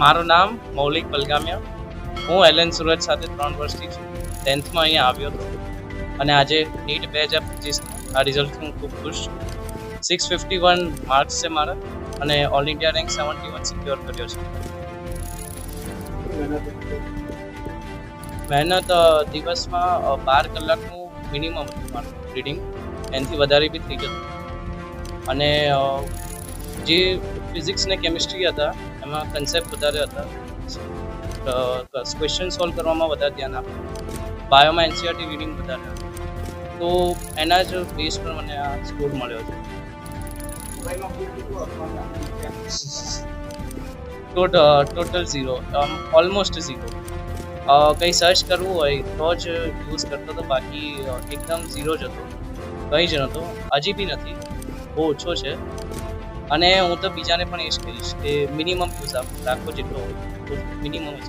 મારું નામ મૌલિક બલગામિયા હું એલએન સુરત સાથે ત્રણ વર્ષથી છું. ટેન્થમાં અહીંયા આવ્યો હતો. અને આજે નીટ બે હજાર પચીસ આ રિઝલ્ટથી હું ખૂબ ખુશ છું. સિક્સ ફિફ્ટી વન માર્ક્સ છે મારા અને all India rank seventy one secure કર્યો છે. મહેનત દિવસમાં બાર કલાકનું મિનિમમ હતું મારું રીડિંગ એનાથી વધારે બી થઈ જતું. અને જે ફિઝિક્સ ને કેમિસ્ટ્રી હતા, એમાં કન્સેપ્ટ વધારે હતા. ક્વેશ્ચન સોલ્વ કરવામાં વધારે ધ્યાન આપ્યું બાયોમાં એનસીઆરટી રીડિંગ વધારે તો એના જ બેઝ પર મને આ સ્કોર મળ્યો છે. Tot total zero almost zero કંઈ સર્ચ કરવું હોય તો જ યુઝ કરતો હતો, બાકી એકદમ ઝીરો જ હતો. કંઈ જ નહોતો. હજી બી નથી. બહુ ઓછો છે. અને હું તો બીજાને પણ એ જ કહીશ કે મિનિમમ આપ રાખો જેટલો હોય મિનિમમ જ